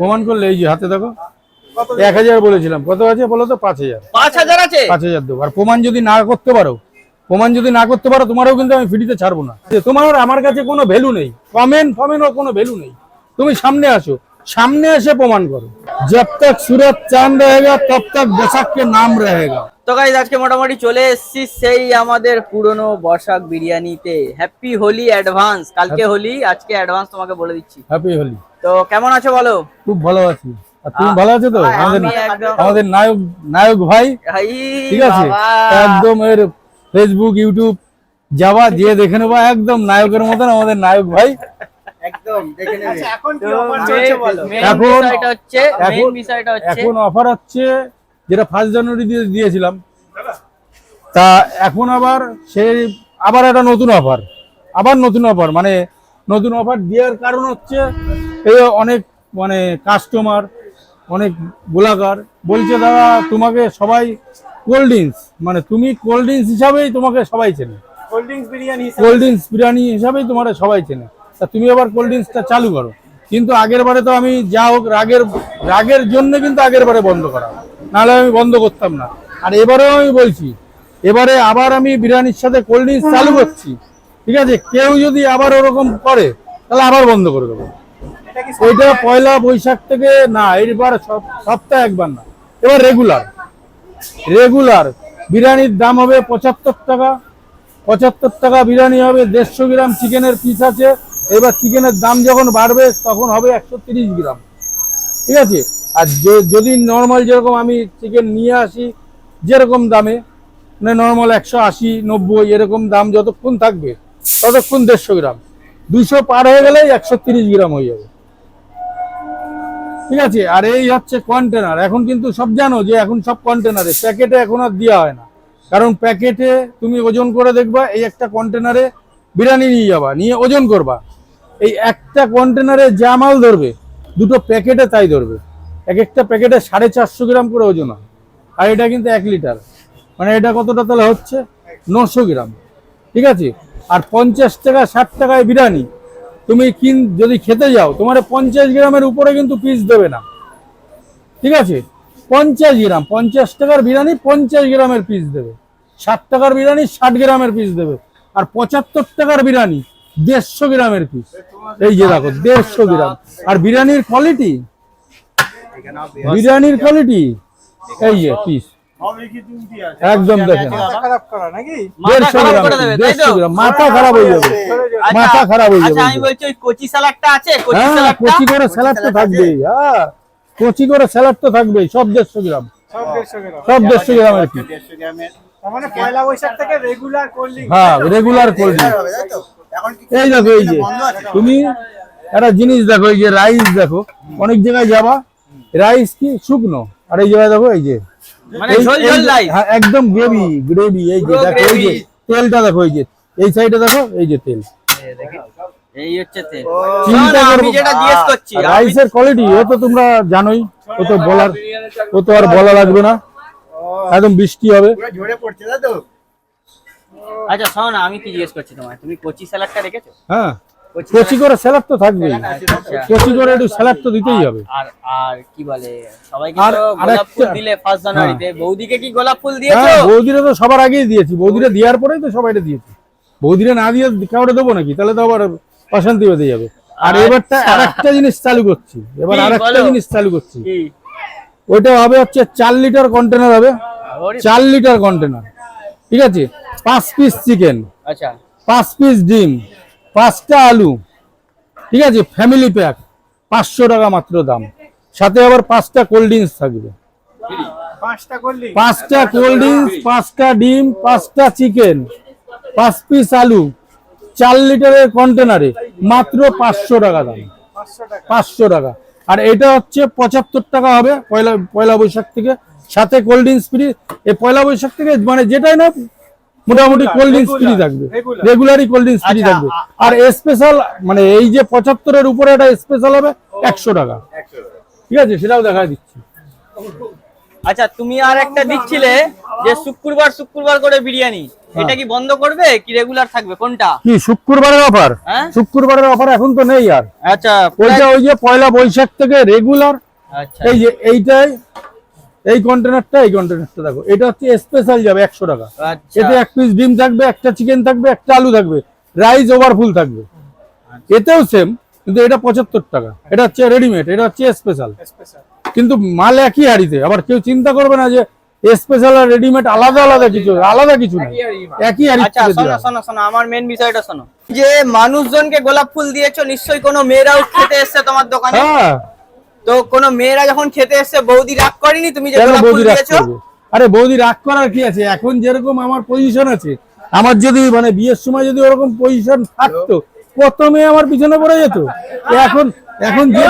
প্রমাণ করলে এই যে হাতে দেখো এক হাজার বলেছিলাম। কত আছে বলো তো? পাঁচ হাজার। পাঁচ হাজার আছে? পাঁচ হাজার দেবো। আর প্রমাণ যদি না করতে পারো প্রমাণ যদি না করতে পারো তোমারও কিন্তু আমি ফ্রিতে ছাড়বো না। তোমার আমার কাছে কোনো ভ্যালু নেই। কমেন্ট ফমেন্টও কোনো ভ্যালু নেই। তুমি সামনে আসো। সামনে এসে প্রমাণ করো। যত তক সুরত চাঁদ রহেগা তত তক বসাক কে নাম রহেগা। তো গাইজ আজকে মোটামুটি চলে এসেছি সেই আমাদের পুরনো বসাক বিরিয়ানিতে। হ্যাপি হোলি অ্যাডভান্স কালকে হোলি আজকে অ্যাডভান্স তোমাকে বলে দিচ্ছি। হ্যাপি হোলি তো কেমন আছো বলো? খুব ভালো আছি। আর তুমি ভালো আছো তো? হ্যাঁ, আমাদের আমাদের নায়ক নায়ক ভাই। ঠিক আছে? একদম এর ফেসবুক ইউটিউব যাওয়া যে দেখে নেবা। একদম নায়কের মতন আমাদের নায়ক ভাই। main এখন অফার হচ্ছে যেটা ফার্স্ট জানুয়ারি দিয়ে দিয়েছিলাম। তা এখন আবার সেই আবার একটা নতুন অফার আবার নতুন অফার মানে নতুন অফার দেওয়ার কারণ হচ্ছে এই অনেক মানে কাস্টমার অনেক গোলাকার। বলছে দাদা তোমাকে সবাই কোল্ড ড্রিঙ্কস মানে তুমি কোল্ড ড্রিঙ্কস হিসাবেই তোমাকে সবাই চেনে। Cold drinks biryani cold drinks biryani হিসাবেই তোমার সবাই চেনে। তা তুমি আবার কোল্ড ড্রিঙ্কসটা চালু করো। কিন্তু আগের বারে তো আমি যা হোক রাগের রাগের জন্য কিন্তু আগের বারে বন্ধ করা। নাহলে আমি বন্ধ করতাম না। আর এবারেও আমি বলছি এবারে আবার আমি বিরিয়ানির সাথে কোল্ড ড্রিঙ্কস চালু করছি। ঠিক আছে? কেউ যদি আবার ওরকম করে তাহলে আবার বন্ধ করে দেবো। ওইটা পয়লা বৈশাখ থেকে না এইবার সপ- সপ্তাহে একবার না। এবার রেগুলার রেগুলার বিরিয়ানির দাম হবে পঁচাত্তর টাকা। পঁচাত্তর টাকা বিরিয়ানি হবে দেড়শো গ্রাম চিকেনের পিস আছে। এবার চিকেনের দাম যখন বাড়বে তখন হবে একশো তিরিশ গ্রাম। ঠিক আছে? আর যদি নর্মাল যেরকম আমি চিকেন নিয়ে আসি যেরকম দামে মানে নর্মাল একশো আশি নব্বই এরকম দাম যতক্ষণ থাকবে ততক্ষণ দেড়শো গ্রাম। দুশো পার হয়ে গেলেই একশো তিরিশ গ্রাম হয়ে যাবে। ঠিক আছে? আর এই হচ্ছে কন্টেনার এখন কিন্তু সব জানো যে এখন সব কন্টেনারে প্যাকেটে এখন আর দেওয়া হয় না। কারণ প্যাকেটে তুমি ওজন করে দেখবা, এই একটা কন্টেনারে বিরিয়ানি নিয়ে যাবা, নিয়ে ওজন করবা। এই একটা কন্টেনারে যা মাল ধরবে, দুটো প্যাকেটে তাই ধরবে। এক একটা প্যাকেটে সাড়ে চারশো গ্রাম করে ওজন হয়। আর এটা কিন্তু এক লিটার। মানে এটা কতটা তাহলে হচ্ছে? নশো গ্রাম। ঠিক আছে? আর পঞ্চাশ টাকা, ষাট টাকায় বিরিয়ানি। তুমি কিন যদি খেতে যাও, তোমার পঞ্চাশ গ্রামের উপরে কিন্তু পিস দেবে না। ঠিক আছে? পঞ্চাশ গ্রাম, পঞ্চাশ টাকার বিরিয়ানি পঞ্চাশ গ্রামের পিস দেবে। ষাট টাকার বিরিয়ানি ষাট গ্রামের পিস দেবে। আর পঁচাত্তর টাকার বিরিয়ানি দেড়শো গ্রামের পিস এই যে দেখো, দেড়শো গ্রাম। আর বিরিয়ানির কোয়ালিটি বিরিয়ানির কোয়ালিটি এই যে পিস একদম দেখেন। খারাপ করা নাকি? মাথা খারাপ গ্রাম করে দেবে তাই দেড়শো তো গ্রাম মাথা খারাপ হয়ে যাবে। আচ্ছা, মাথা খারাপ হয়ে আচ্ছা যাবে। আমি বলছি কচি স্যালাডটা আছে কচি হ্যাঁ স্যালাডটা? কচি করে স্যালাড তো থাকবেই হ্যাঁ। কচি করে স্যালাড তো থাকবেই সব দেড়শো গ্রাম। সব দেড়শো গ্রাম। সব কি? তার মানে পয়লা বৈশাখ থেকে রেগুলার কোল্ড ড্রিঙ্কস হ্যাঁ রেগুলার কোল্ড এই দেখো এই যে তুমি একটা জিনিস দেখো এই যে রাইস দেখো অনেক জায়গায় যাবা রাইস কি শুকনো? আর এই জায়গায় দেখো এই যে মানে ঝোল ঝোল লাই হ্যাঁ, একদম গ্রেভি গ্রেভি এই যে দেখো এই যে তেলটা দেখো এই যে এই সাইডে দেখো এই যে তেল। এই হচ্ছে তেল। চিন্তা আমি যেটা জিজ্ঞেস করছি রাইসের কোয়ালিটি ও তো তোমরা জানোই ও তো বলার ও তো আর বলা লাগবে না। একদম বৃষ্টি হবে। আচ্ছা শোন আমি কি জিজ্ঞেস করছি তোমায়। তুমি কচি স্যালাডটা রেখেছো? হ্যাঁ। কচি করে স্যালাড তো থাকবেই। আচ্ছা। কচি করে একটু স্যালাড তো দিতেই হবে। আর আর কি বলে সবাইকে তো গোলাপ ফুল দিলে ফার্স্ট জানুয়ারিতে। বৌদিকে কি গোলাপ ফুল দিয়েছ? হ্যাঁ বৌদিরে তো সবার আগেই দিয়েছি। বৌদিরে দেওয়ার পরেই তো সবাইটা দিয়েছি। বৌদিরে না দিয়ে কাউরে দেবো নাকি? তাহলে তো আবার অশান্তি বেঁধে যাবে। আর এবারটা আচ্ছা। আরেকটা জিনিস চালু করছি। এবার আরেকটা জিনিস চালু করছি। ওইটা হবে হচ্ছে চার লিটার কন্টেনার হবে। চার লিটার কন্টেনার ঠিক আছে? পাঁচ পিস চিকেন আচ্ছা। পাঁচ পিস ডিম। পাঁচটা আলু ঠিক আছে ফ্যামিলি প্যাক পাঁচশো টাকা মাত্র দাম। সাথে আবার পাঁচটা কোল্ড ড্রিঙ্কস থাকবে। পাঁচটা কোল্ড ড্রিঙ্কস পাঁচটা ডিম পাঁচটা চিকেন পাঁচ পিস আলু চার লিটারের কন্টেনারে মাত্র পাঁচশো টাকা দাম। পাঁচশো টাকা। আর এটা হচ্ছে পঁচাত্তর টাকা হবে পয়লা পয়লা বৈশাখ থেকে। সাথে কোল্ড ড্রিঙ্কস ফ্রি এই পয়লা বৈশাখ থেকে মানে যেটাই না মোটামুটি কোল্ড ড্রিঙ্কস ফ্রি থাকবে। রেগুলারই কোল্ড ড্রিঙ্কস ফ্রি থাকবে। আর স্পেশাল মানে এই যে পঁচাত্তরের উপরে একটা স্পেশাল হবে একশো টাকা। ঠিক আছে? সেটাও দেখা দিচ্ছি। আচ্ছা তুমি আর একটা দিচ্ছিলে যে শুক্রবার শুক্রবার করে বিরিয়ানি। এটা কি বন্ধ করবে কি রেগুলার থাকবে? কোনটা? কি শুক্রবারের অফার হ্যাঁ? শুক্রবারের অফার এখন তো নেই আর। আচ্ছা ওইটা ওই যে পয়লা বৈশাখ থেকে রেগুলার আচ্ছা। এই যে এইটাই এই কন্টেনারটা এই কন্টেনারটা দেখো। এটা হচ্ছে স্পেশাল যাবে একশো টাকা। আচ্ছা। এতে এক পিস ডিম থাকবে একটা চিকেন থাকবে একটা আলু থাকবে। রাইস ওভারফুল থাকবে। এতেও সেম কিন্তু এটা পঁচাত্তর টাকা। এটা হচ্ছে রেডিমেড এটা হচ্ছে স্পেশাল স্পেশাল কিন্তু মাল একই হাড়িতে। আবার কেউ চিন্তা করবে না যে স্পেশাল আর রেডিমেড আলাদা আলাদা কিছু আলাদা কিছু না। একই হাড়ি আচ্ছা শোনো শোনো শোনো আমার মেন বিষয়টা শোনো। যে মানুষজনকে গোলাপ ফুল দিয়েছ নিশ্চয়ই কোনো মেয়েরাও খেতে এসছে তোমার দোকানে? হ্যাঁ। তো কোনো মেয়েরা যখন খেতে এসছে বৌদি রাগ করেনি তুমি যে গোলাপ ফুল দিয়েছ? আরে বৌদি রাগ করার কি আছে? এখন যেরকম আমার পজিশন আছে আমার যদি মানে বিয়ের সময় যদি ওরকম পজিশন থাকতো কত মেয়ে আমার পিছনে পড়ে যেত। এখন এখন যে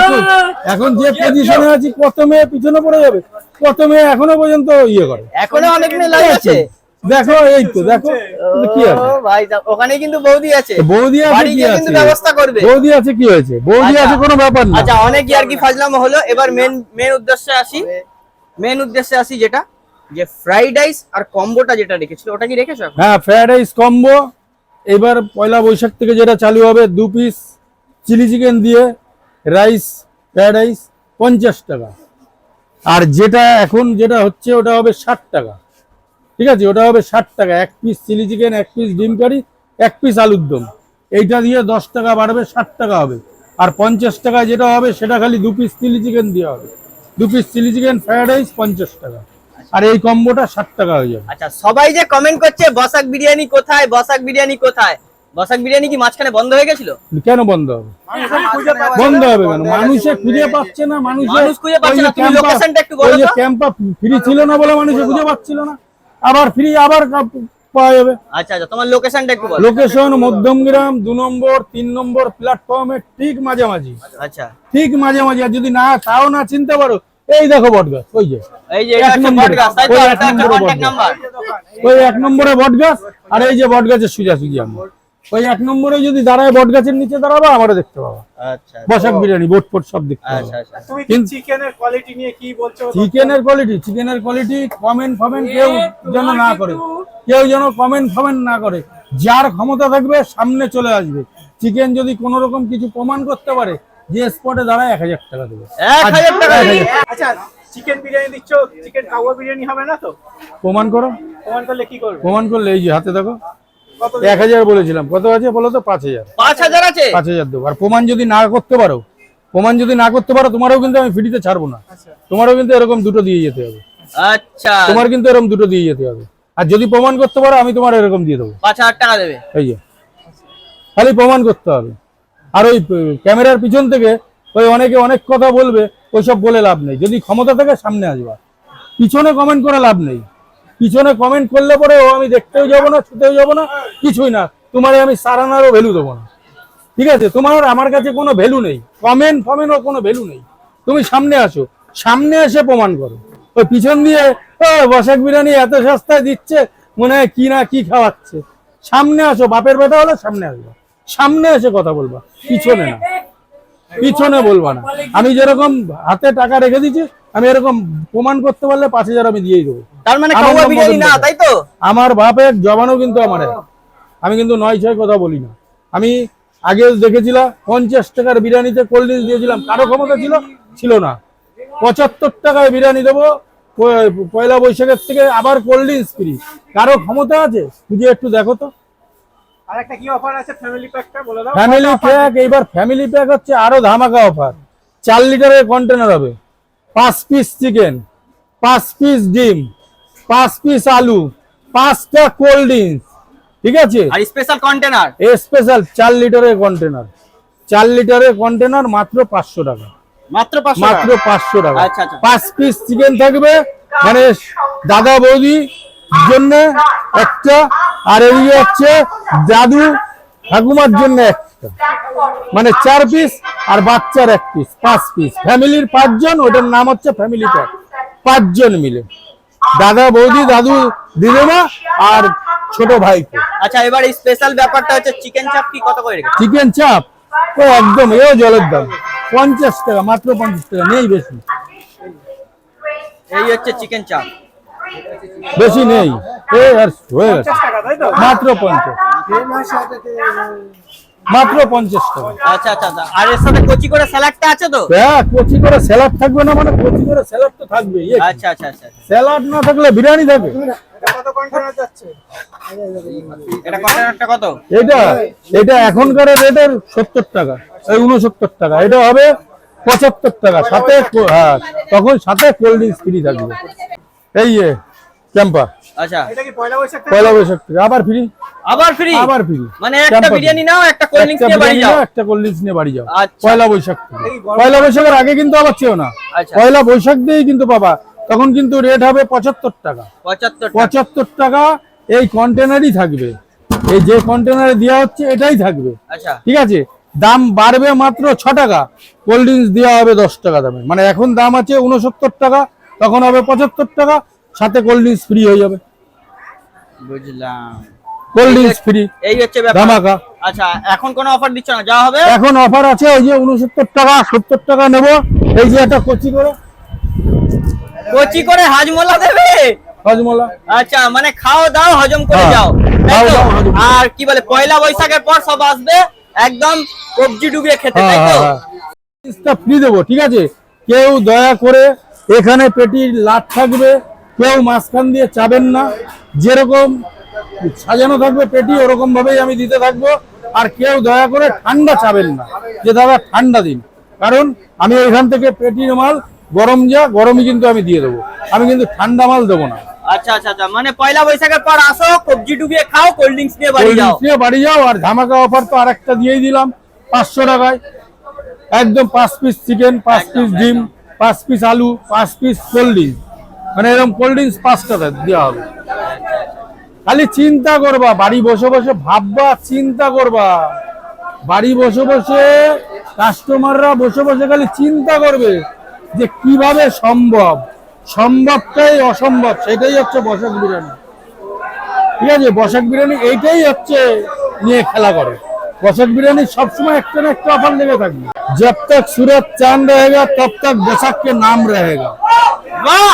এখন যে পজিশনে আছি কত মেয়ে পিছনে পড়ে যাবে। কত মেয়ে এখনও পর্যন্ত ইয়ে করে। এখনও অনেক মেয়ে আছে? দেখো এই তো দেখো কি আছে? ও ভাই ওখানে কিন্তু বৌদি আছে। বৌদি আছে কি আছে কিন্তু ব্যবস্থা করবে। বৌদি আছে কি হয়েছে? বৌদি আচ্ছা। আছে কোনো ব্যাপার না। আচ্ছা অনেক ইয়ার কি ফাজলাম হলো? এবার মেন মেন উদ্দেশ্যে আসি। মেন উদ্দেশ্যে আসি যেটা যে ফ্রাইড রাইস আর কম্বোটা যেটা রেখেছিল ওটা কি রেখেছো হ্যাঁ ফ্রাইড রাইস কম্বো এবার পয়লা বৈশাখ থেকে যেটা চালু হবে দু পিস চিলি চিকেন দিয়ে রাইস ফ্রাইড রাইস পঞ্চাশ টাকা। আর যেটা এখন যেটা হচ্ছে ওটা হবে ষাট টাকা। ঠিক আছে? ওটা হবে ষাট টাকা। এক পিস চিলি চিকেন এক পিস ডিম কারি এক পিস আলুর দম। এইটা দিয়ে দশ টাকা বাড়বে ষাট টাকা হবে। আর পঞ্চাশ টাকা যেটা হবে সেটা খালি দু পিস চিলি চিকেন দেওয়া হবে। দু piece chilli chicken fried rice পঞ্চাশ টাকা। আর এই কম্বোটা ষাট টাকা হয়ে যাবে। আচ্ছা সবাই যে কমেন্ট করছে বসাক বিরিয়ানি কোথায় বসাক বিরিয়ানি কোথায়? বসাক বিরিয়ানি কি মাঝখানে বন্ধ হয়ে গেছিল? কেন বন্ধ হবে? বন্ধ হবে কেন? মানুষে খুঁজে পাচ্ছে না মানুষ খুঁজে পাচ্ছে না, তুমি locationটা একটু বলো ওই যে তো। ক্যাম্পা ফ্রি ছিল না বলে মানুষে খুঁজে পাচ্ছিল না। আবার ফ্রি আবার পাওয়া যাবে। আচ্ছা আচ্ছা তোমার লোকেশনটা একটু বলো। লোকেশন মধ্যমগ্রাম দু নম্বর তিন নম্বর প্ল্যাটফর্মের ঠিক মাঝামাঝি। আচ্ছা। ঠিক মাঝামাঝি আর যদি না তাও না চিনতে পারো এই দেখো বটগাছ ওই যে। এই যে এক নম্বর বটগাছ ওই এক নম্বরে বটগাছ। নাম্বার ওই এক নম্বরে বটগাছ আর এই যে বটগাছের সুজাসুজি আমার। ওই এক নম্বরে যদি দাঁড়ায় বটগাছের নিচে দাঁড়াবো আমারও দেখতে পাবো। আচ্ছা বসাক বিরিয়ানি বোট ফোট সব দেখতে পাবো। আচ্ছা আচ্ছা তুমি চিকেনের কোয়ালিটি নিয়ে কি বলছো? চিকেনের কোয়ালিটি চিকেনের কোয়ালিটি কমেন্ট ফমেন্ট কেউ যেন না করে। কেউ যেন কমেন্ট ফমেন্ট না করে। যার ক্ষমতা থাকবে সামনে চলে আসবে। চিকেন যদি কোন রকম কিছু প্রমাণ করতে পারে যে স্পটে দাঁড়ায় এক হাজার টাকা দেবে। এক হাজার টাকা। আচ্ছা চিকেন বিরিয়ানি দিচ্ছ চিকেন কাউয়া বিরিয়ানি হবে না তো? প্রমাণ করো। প্রমাণ করলে কি করবে? প্রমাণ করলে এই যে হাতে দেখো। এক হাজার বলেছিলাম। কত আছে বলো তো? পাঁচ হাজার। পাঁচ হাজার আছে? পাঁচ হাজার দেবো। আর প্রমাণ যদি না করতে পারো প্রমাণ যদি না করতে পারো তোমারও কিন্তু আমি ফ্রিতে ছাড়বো না। আচ্ছা। তোমারও কিন্তু এরকম দুটো দিয়ে যেতে হবে। আচ্ছা। তোমার কিন্তু এরকম দুটো দিয়ে যেতে হবে। আর যদি প্রমাণ করতে পারো আমি তোমার এরকম দিয়ে দেবো। পাঁচ হাজার টাকা দেবে। এই যে। খালি প্রমাণ করতে হবে। আর ওই ক্যামেরার পিছন থেকে ওই অনেকে অনেক কথা বলবে ওইসব বলে লাভ নেই। যদি ক্ষমতা থাকে সামনে আসবা। পিছনে কমেন্ট করে লাভ নেই। পিছনে কমেন্ট করলে পরে ও আমি দেখতেও যাব না, ছুতেও যাব না, কিছুই না। তোমার আমি সারানারও ভ্যালু দেবো না। ঠিক আছে? তোমার আমার কাছে কোনো ভ্যালু নেই। কমেন্ট ফমেন্টও কোনো ভ্যালু নেই। তুমি সামনে আসো। সামনে এসে প্রমাণ করো। ওই পিছন দিয়ে বসাক বিরিয়ানি এত সস্তায় দিচ্ছে, মনে হয় কি না কি খাওয়াচ্ছে। সামনে আসো। বাপের ব্যথা হলে সামনে আসবা। সামনে এসে কথা বলবা। পিছনে না। পিছনে বলবা না। আমি যেরকম হাতে টাকা রেখে দিচ্ছি আমি এরকম প্রমাণ করতে পারলে পাঁচ হাজার আমি দিয়েই দেবো। তার মানে আমার কাউয়া নাম না তাই তো? আমার বাপের জবানও কিন্তু আমার। আমি কিন্তু নয় ছয় কথা বলি না। আমি আগে দেখেছিলাম পঞ্চাশ টাকার বিরিয়ানিতে কোল্ড ড্রিঙ্কস দিয়েছিলাম কারও ক্ষমতা ছিল? ছিল না। পঁচাত্তর টাকায় বিরিয়ানি দেবো পয়লা বৈশাখের থেকে আবার কোল্ড ড্রিঙ্কস ফ্রি কারও ক্ষমতা আছে? খুঁজে একটু দেখো তো। আর একটা কি অফার আছে? ফ্যামিলি প্যাকটা বলে দাও। ফ্যামিলি প্যাক এইবার ফ্যামিলি প্যাক হচ্ছে আরও ধামাকা অফার চার লিটারের কন্টেনার হবে। পাঁচ পিস চিকেন পাঁচ পিস ডিম পাঁচ পিস আলু পাঁচটা কোল্ড ড্রিঙ্কস ঠিক আছে? আর স্পেশাল কন্টেনার স্পেশাল চার লিটারের কন্টেনার চার লিটারের কন্টেনার মাত্র পাঁচশো টাকা। মাত্র পাঁচশো মাত্র পাঁচশো টাকা। আচ্ছা, আচ্ছা। পাঁচ পিস চিকেন থাকবে। মানে দাদা বৌদি জন্য একটা আর এদিকে হচ্ছে দাদু ঠাকুমার জন্য একটা। মানে চার পিস আর বাচ্চার এক পিস পাঁচ পিস ফ্যামিলির পাঁচজন ওটার নাম হচ্ছে ফ্যামিলি প্যাক পাঁচজন মিলে। দাদা বৌদি দাদু দিদিমা আর ছোট ভাইকে আচ্ছা এবার এই স্পেশাল ব্যাপারটা হচ্ছে চিকেন চাপ কি? কত করে চিকেন চাপ ও একদম এও জলের দাম। পঞ্চাশ টাকা মাত্র পঞ্চাশ টাকা নেই বেশি। এই হচ্ছে চিকেন চাপ বেশি নেই। এই আর গেছে পঞ্চাশ টাকা তাই তো? মাত্র পঞ্চাশ। মাত্র পঞ্চাশ টাকা। আচ্ছা আচ্ছা আচ্ছা। আর এর সাথে কচি করে স্যালাডটা আছে তো? হ্যাঁ কচি করে স্যালাড থাকবে না মানে কচি করে স্যালাড তো থাকবে আচ্ছা আচ্ছা আচ্ছা স্যালাড না থাকলে বিরিয়ানি থাকে এটা কত কন্টেনার যাচ্ছে? এটা কন্টেনারটা কত? এটা এটা এখনকার রেটের সত্তর টাকা। এই উনসত্তর টাকা। এটা হবে পঁচাত্তর টাকা। সাথে হ্যাঁ তখন সাথে কোল্ড ড্রিঙ্কস ফ্রি থাকবে। এই যে ক্যাম্পা আচ্ছা। এটা কি পয়লা বৈশাখ থেকে পয়লা বৈশাখ থেকে আবার ফ্রি? আবার ফ্রি? আবার ফ্রি। মানে একটা বিরিয়ানি নাও একটা কোল্ড ড্রিঙ্কস নিয়ে বাড়ি যাও। একটা কোল্ড ড্রিঙ্কস নিয়ে বাড়ি যাও। আচ্ছা। পয়লা বৈশাখ থেকে পয়লা বৈশাখের আগে কিন্তু আবার চেও না। আচ্ছা। পয়লা বৈশাখ দিয়েই কিন্তু পাবা তখন কিন্তু রেট হবে পঁচাত্তর টাকা। পঁচাত্তর টাকা। এই কন্টেনারই থাকবে। এই যে কন্টেনারে দেওয়া হচ্ছে এটাই থাকবে। আচ্ছা। ঠিক আছে? দাম বাড়বে মাত্র ছ টাকা। কোল্ড ড্রিঙ্কস দেওয়া হবে দশ টাকা দামে। মানে এখন দাম আছে উনসত্তর টাকা তখন হবে পঁচাত্তর টাকা সাথে কোল্ড ড্রিঙ্কস ফ্রি হয়ে যাবে। বুঝলাম। কোল্ড ড্রিঙ্কস ফ্রি এই হচ্ছে ব্যাপার। ধামাকা। আচ্ছা এখন কোনো অফার দিচ্ছ না? যা হবে? এখন অফার আছে ওই যে উনসত্তর টাকা সত্তর টাকা নেব। এই যে একটা কচি করে। কচি করে হাজমোলা দেবে? হজমলা। আচ্ছা মানে খাও দাও হজম করে হ্যাঁ, যাও। আর কি বলে পয়লা বৈশাখের পর সব আসবে একদম কবজি ডুবিয়ে খেতে তাই তো? ফ্রি দেবো ঠিক আছে? কেউ দয়া করে এখানে পেটির লাট থাকবে কেউ মাঝখান দিয়ে চাবেন না। যেরকম সাজানো থাকবে পেটি ওরকম ভাবেই আমি দিতে থাকব। আর কেউ দয়া করে ঠান্ডা চাবেন না। যে দাদা ঠান্ডা দিন। কারণ আমি এখান থেকে পেটির মাল গরম যা গরমই কিন্তু আমি দিয়ে দেবো। আমি কিন্তু ঠান্ডা মাল দেবো না। আচ্ছা আচ্ছা আচ্ছা। মানে পয়লা বৈশাখের পর আসো কবজি ডুবিয়ে খাও কোল্ড ড্রিঙ্কস নিয়ে বাড়ি যাও। নিয়ে বাড়ি যাও আর ধামাকা অফার তো আরেকটা দিয়েই দিলাম পাঁচশো টাকায়। একদম পাঁচ পিস চিকেন পাঁচ পিস ডিম। পাঁচ পিস আলু, পাঁচ পিস কোল্ড ড্রিঙ্কস মানে এরকম কোল্ড ড্রিঙ্কস পাঁচটা দেওয়া হবে। খালি চিন্তা করবা, বাড়ি বসে বসে ভাববা, চিন্তা করবা। বাড়ি বসে বসে কাস্টমাররা বসে বসে খালি চিন্তা করবে যে কীভাবে সম্ভব। সম্ভবটাই অসম্ভব, সেটাই হচ্ছে বসাক বিরিয়ানি। ঠিক আছে? বসাক বিরিয়ানি এইটাই হচ্ছে নিয়ে খেলা করে। বসাক বিরিয়ানি সবসময় একটা না একটা অফার লেগে থাকবে जब तक सूरज चांद रहेगा तब तक बसक के नाम रहेगा বাহ